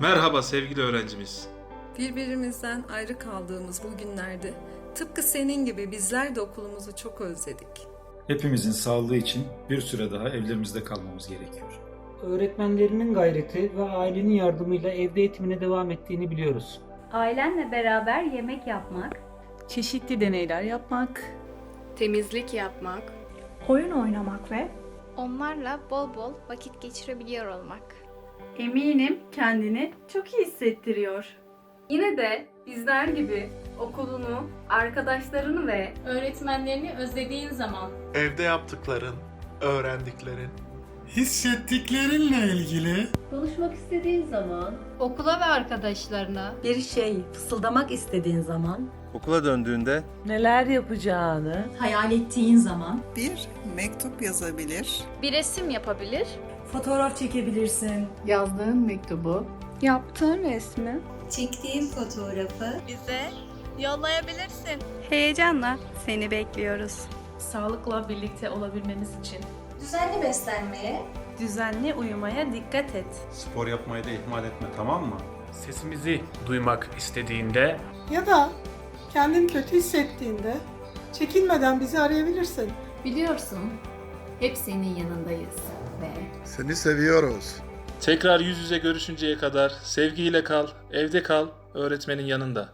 Merhaba sevgili öğrencimiz. Birbirimizden ayrı kaldığımız bu günlerde tıpkı senin gibi bizler de okulumuzu çok özledik. Hepimizin sağlığı için bir süre daha evlerimizde kalmamız gerekiyor. Öğretmenlerinin gayreti ve ailenin yardımıyla evde eğitimine devam ettiğini biliyoruz. Ailenle beraber yemek yapmak, çeşitli deneyler yapmak, temizlik yapmak, oyun oynamak ve onlarla bol bol vakit geçirebiliyor olmak. Eminim kendini çok iyi hissettiriyor. Yine de bizler gibi okulunu, arkadaşlarını ve öğretmenlerini özlediğin zaman Evde yaptıkların, öğrendiklerin, hissettiklerinle ilgili konuşmak istediğin zaman okula ve arkadaşlarına Bir şey fısıldamak istediğin zaman, Okula döndüğünde Neler yapacağını, hayal ettiğin zaman, Bir mektup yazabilir. Bir resim yapabilir, fotoğraf çekebilirsin. yazdığın mektubu, yaptığın resmi Çektiğin fotoğrafı bize yollayabilirsin. heyecanla seni bekliyoruz. sağlıkla birlikte olabilmemiz için düzenli beslenmeye, düzenli uyumaya dikkat et. Spor yapmayı da ihmal etme tamam mı? sesimizi duymak istediğinde Ya da kendini kötü hissettiğinde çekinmeden bizi arayabilirsin. Biliyorsun, hep senin yanındayız ve seni seviyoruz. Tekrar yüz yüze görüşünceye kadar sevgiyle kal, evde kal, öğretmenin yanında.